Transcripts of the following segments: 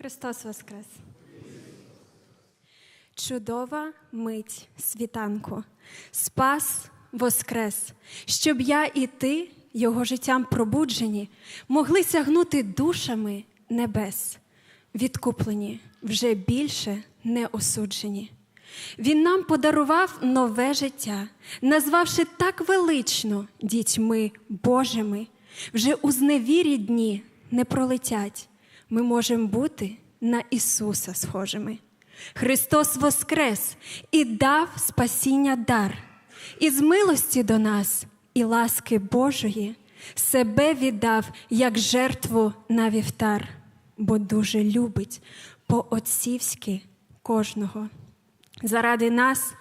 Христос Воскрес! Чудова мить світанку, спас Воскрес, щоб я і ти, його життям пробуджені, могли сягнути душами небес, відкуплені, вже більше не осуджені. Він нам подарував нове життя, назвавши так велично дітьми Божими. Вже у зневірі дні не пролетять. Ми можемо бути на Ісуса схожими. Христос воскрес і дав спасіння дар, і з милості до нас, і ласки Божої себе віддав як жертву на вівтар, бо дуже любить по-отцівськи кожного. Заради нас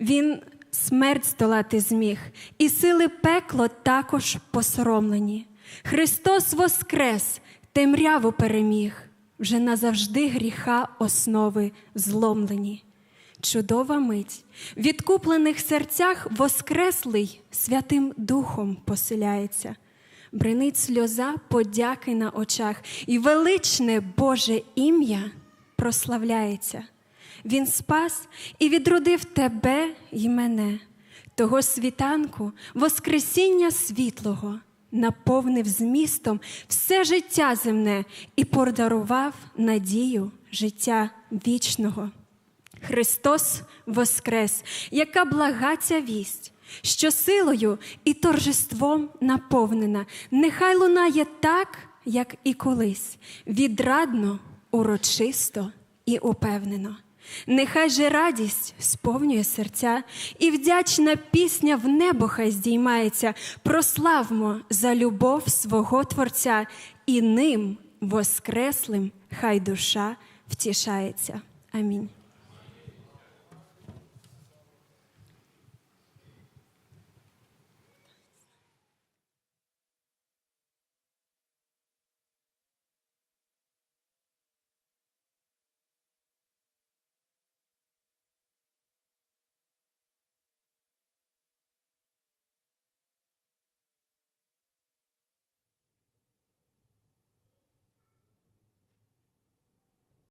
Він смерть здолати зміг, і сили пекло також посоромлені. Христос воскрес, темряву переміг, вже назавжди гріха основи зломлені. Чудова мить, в відкуплених серцях воскреслий Святим Духом поселяється. Бринить сльоза подяки на очах, і величне Боже ім'я прославляється. Він спас і відродив тебе й мене, того світанку, Воскресіння світлого, наповнив змістом все життя земне і подарував надію життя вічного. Христос Воскрес, яка блага ця вість, що силою і торжеством наповнена, нехай лунає так, як і колись, відрадно, урочисто і упевнено. Нехай же радість сповнює серця, і вдячна пісня в небо хай здіймається, прославмо за любов свого Творця, і ним воскреслим хай душа втішається. Амінь.